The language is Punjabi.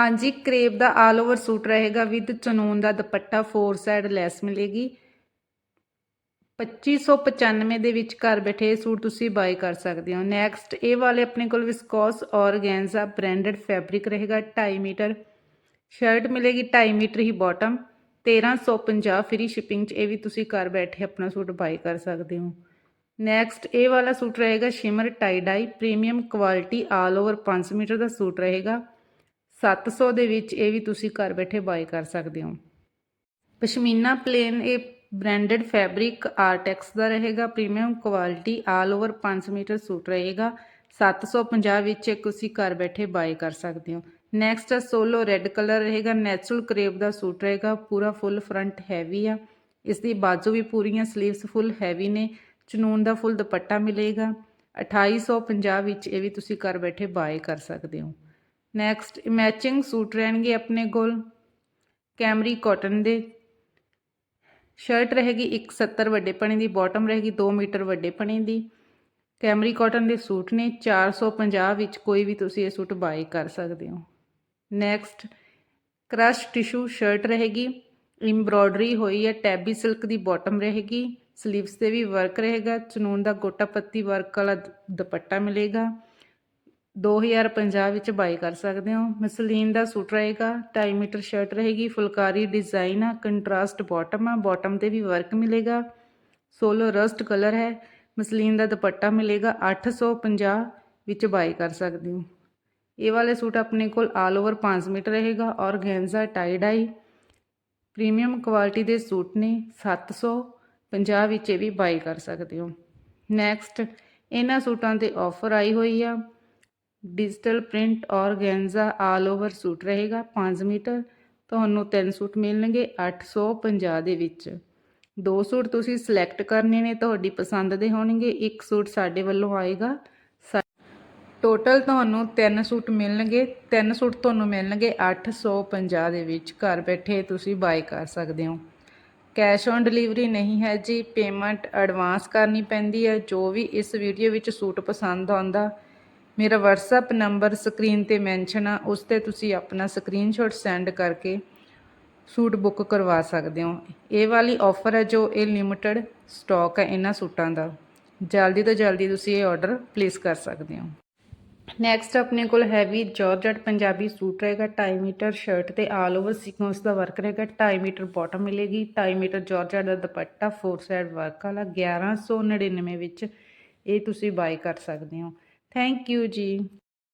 ਹਾਂਜੀ, ਕਰੇਪ ਦਾ ਆਲ ਓਵਰ ਸੂਟ ਰਹੇਗਾ ਵਿਦ ਚਨੂਨ ਦਾ ਦੁਪੱਟਾ ਫੋਰ ਸਾਈਡ ਲੈਸ ਮਿਲੇਗੀ। 2595 ਦੇ ਵਿੱਚ ਘਰ ਬੈਠੇ ਇਹ ਸੂਟ ਤੁਸੀਂ ਬਾਈ ਕਰ ਸਕਦੇ ਹੋ। ਨੈਕਸਟ ਇਹ ਵਾਲੇ ਆਪਣੇ ਕੋਲ ਵਿਸਕੋਸ ਔਰਗੈਂਜ਼ਾ ਬ੍ਰਾਂਡਡ ਫੈਬਰਿਕ ਰਹੇਗਾ 2.5 ਮੀਟਰ। ਸ਼ਰਟ ਮਿਲੇਗੀ 2.5 ਮੀਟਰ ਹੀ ਬਾਟਮ 1350 ਫ੍ਰੀ ਸ਼ਿਪਿੰਗ 'ਚ ਇਹ ਵੀ ਤੁਸੀਂ ਘਰ ਬੈਠੇ ਆਪਣਾ ਸੂਟ ਬਾਈ ਕਰ ਸਕਦੇ ਹੋ। ਨੈਕਸਟ ਇਹ ਵਾਲਾ ਸੂਟ ਰਹੇਗਾ shimmer tie dye premium quality all over 5 metre ਦਾ ਸੂਟ ਰਹੇਗਾ। 700 ਦੇ ਵਿੱਚ ਇਹ ਵੀ ਤੁਸੀਂ ਘਰ ਬੈਠੇ ਬਾਏ ਕਰ ਸਕਦੇ ਹੋ। ਪਸ਼ਮੀਨਾ ਪਲੇਨ ਇਹ ਬ੍ਰਾਂਡਡ ਫੈਬਰਿਕ ਆਰਟੈਕਸ ਦਾ ਰਹੇਗਾ। Premium quality all over 5 metre suit ਰਹੇਗਾ। 750 ਵਿੱਚ ਇਹ ਤੁਸੀਂ ਘਰ ਬੈਠੇ ਬਾਏ ਕਰ ਸਕਦੇ ਹੋ। ਨੈਕਸਟ ਸੋਲੋ ਰੈੱਡ ਕਲਰ ਰਹੇਗਾ। ਨੈਚੁਰਲ ਕਰੇਪ ਦਾ ਸੂਟ ਰਹੇਗਾ। ਪੂਰਾ ਫੁੱਲ ਫਰੰਟ ਹੈਵੀ ਆ। ਇਸ ਦੀ ਬਾਜੂ ਵੀ ਪੂਰੀਆਂ ਸਲੀਵਸ ਫੁੱਲ ਹੈਵੀ ਨੇ। ਚਨੂਨ ਦਾ ਫੁੱਲ ਦੁਪੱਟਾ ਮਿਲੇਗਾ। 2850 ਵਿੱਚ ਇਹ ਵੀ ਤੁਸੀਂ ਘਰ ਬੈਠੇ ਬਾਏ ਕਰ ਸਕਦੇ ਹੋ। ਨੈਕਸਟ ਮੈਚਿੰਗ ਸੂਟ ਰਹਿਣਗੇ ਆਪਣੇ ਕੋਲ। ਕੈਮਰੀ ਕਾਟਨ ਦੇ। ਸ਼ਰਟ ਰਹੇਗੀ 170 ਵੱਡੇ ਪਣੇ ਦੀ ਬਾਟਮ ਰਹੇਗੀ 2 ਮੀਟਰ ਵੱਡੇ ਪਣੇ ਦੀ। ਕੈਮਰੀ ਕਾਟਨ ਦੇ ਸੂਟ ਨੇ 450 ਵਿੱਚ ਕੋਈ ਵੀ ਤੁਸੀਂ ਇਹ ਸੂਟ ਬਾਏ ਕਰ ਸਕਦੇ ਹੋ। ਨੈਕਸਟ ਕ੍ਰਸ਼ ਟਿਸ਼ੂ ਸ਼ਰਟ ਰਹੇਗੀ। ਐਮਬ੍ਰੋਇਡਰੀ ਹੋਈ ਹੈ ਟੈਬੀ ਸਿਲਕ ਦੀ ਬਾਟਮ ਰਹੇਗੀ। ਸਲੀਵਸ ਤੇ ਵੀ ਵਰਕ ਰਹੇਗਾ। ਚਨੂਨ ਦਾ ਗੋਟਾ ਪੱਤੀ ਵਰਕ ਵਾਲਾ ਦ- ਦੁਪੱਟਾ ਮਿਲੇਗਾ। 2050 ਵਿੱਚ ਬਾਈ ਕਰ ਸਕਦੇ ਹੋ। ਮਸਲੀਨ ਦਾ ਸੂਟ ਰਹੇਗਾ 2.5 ਮੀਟਰ ਸ਼ਰਟ ਰਹੇਗੀ, ਫੁਲਕਾਰੀ ਡਿਜ਼ਾਈਨ ਆ ਕੰਟਰਾਸਟ ਬਾਟਮ ਆ ਬਾਟਮ ਤੇ ਵੀ ਵਰਕ ਮਿਲੇਗਾ। ਸੋਲੋ ਰਸਟ ਕਲਰ ਹੈ, ਮਸਲੀਨ ਦਾ ਦੁਪੱਟਾ ਮਿਲੇਗਾ 850 ਵਿੱਚ ਬਾਈ ਕਰ ਸਕਦੇ ਹੋ। ਇਹ ਵਾਲੇ ਸੂਟ ਆਪਣੇ ਕੋਲ ਆਲ ਓਵਰ 5 ਮੀਟਰ ਰਹੇਗਾ organza tie dye premium quality ਦੇ ਸੂਟ ਨੇ 750 ਵਿੱਚ ਇਹ ਵੀ ਬਾਈ ਕਰ ਸਕਦੇ ਹੋ। ਨੈਕਸਟ ਇਹਨਾਂ ਸੂਟਾਂ ਤੇ ਆਫਰ ਆਈ ਹੋਈ ਆ। Digital print organza all over suit ਰਹੇਗਾ। 5 ਮੀਟਰ, ਤੁਹਾਨੂੰ ਤਿੰਨ ਸੂਟ ਮਿਲਣਗੇ 850 ਦੇ ਵਿੱਚ। ਦੋ ਸੂਟ ਤੁਸੀਂ ਸਿਲੈਕਟ ਕਰਨੇ ਨੇ, ਤੁਹਾਡੀ ਪਸੰਦ ਦੇ ਹੋਣਗੇ, ਇੱਕ ਸੂਟ ਸਾਡੇ ਵੱਲੋਂ ਆਏਗਾ। ਟੋਟਲ ਤੁਹਾਨੂੰ ਤਿੰਨ ਸੂਟ ਮਿਲਣਗੇ, ਤਿੰਨ ਸੂਟ ਤੁਹਾਨੂੰ ਮਿਲਣਗੇ 850 ਦੇ ਵਿੱਚ। ਘਰ ਬੈਠੇ ਤੁਸੀਂ ਬਾਈ ਕਰ ਸਕਦੇ ਹੋ। ਕੈਸ਼ ਔਨ ਡਿਲੀਵਰੀ ਨਹੀਂ ਹੈ ਜੀ ਪੇਮੈਂਟ ਐਡਵਾਂਸ ਕਰਨੀ ਪੈਂਦੀ ਹੈ। ਜੋ ਵੀ ਇਸ ਵੀਡੀਓ ਵਿੱਚ ਸੂਟ ਪਸੰਦ ਆਉਂਦਾ ਮੇਰਾ WhatsApp ਨੰਬਰ ਸਕਰੀਨ ਤੇ ਮੈਂਸ਼ਨ ਆ, ਉਸ ਤੇ ਤੁਸੀਂ ਆਪਣਾ ਸਕਰੀਨਸ਼ਾਟ ਸੈਂਡ ਕਰਕੇ ਸੂਟ ਬੁੱਕ ਕਰਵਾ ਸਕਦੇ ਹੋ। ਇਹ ਵਾਲੀ ਆਫਰ ਹੈ ਜੋ ਇਹ ਲਿਮਟਿਡ ਸਟਾਕ ਹੈ ਇਹਨਾਂ ਸੂਟਾਂ ਦਾ। ਜਲਦੀ ਤੋਂ ਜਲਦੀ ਤੁਸੀਂ ਇਹ ਆਰਡਰ ਪਲੇਸ ਕਰ ਸਕਦੇ ਹੋ। ਨੈਕਸਟ ਆਪਣੇ ਕੋਲ ਹੈਵੀ ਜਾਰਜਟ ਪੰਜਾਬੀ ਸੂਟ ਰਹੇਗਾ 2.5 ਮੀਟਰ ਸ਼ਰਟ ਤੇ ਆਲ ਓਵਰ ਸੀਕੁਐਂਸ ਦਾ ਵਰਕ ਰਹੇਗਾ 2.5 ਮੀਟਰ ਬਾਟਮ ਮਿਲੇਗੀ 2.5 ਮੀਟਰ ਜਾਰਜਟ ਦਾ ਦੁਪੱਟਾ ਫੋਰ ਸਾਈਡ ਵਰਕ ਵਾਲਾ 1199 ਵਿੱਚ ਇਹ ਤੁਸੀਂ ਬਾਈ ਕਰ ਸਕਦੇ ਹੋ। ਥੈਂਕ ਯੂ ਜੀ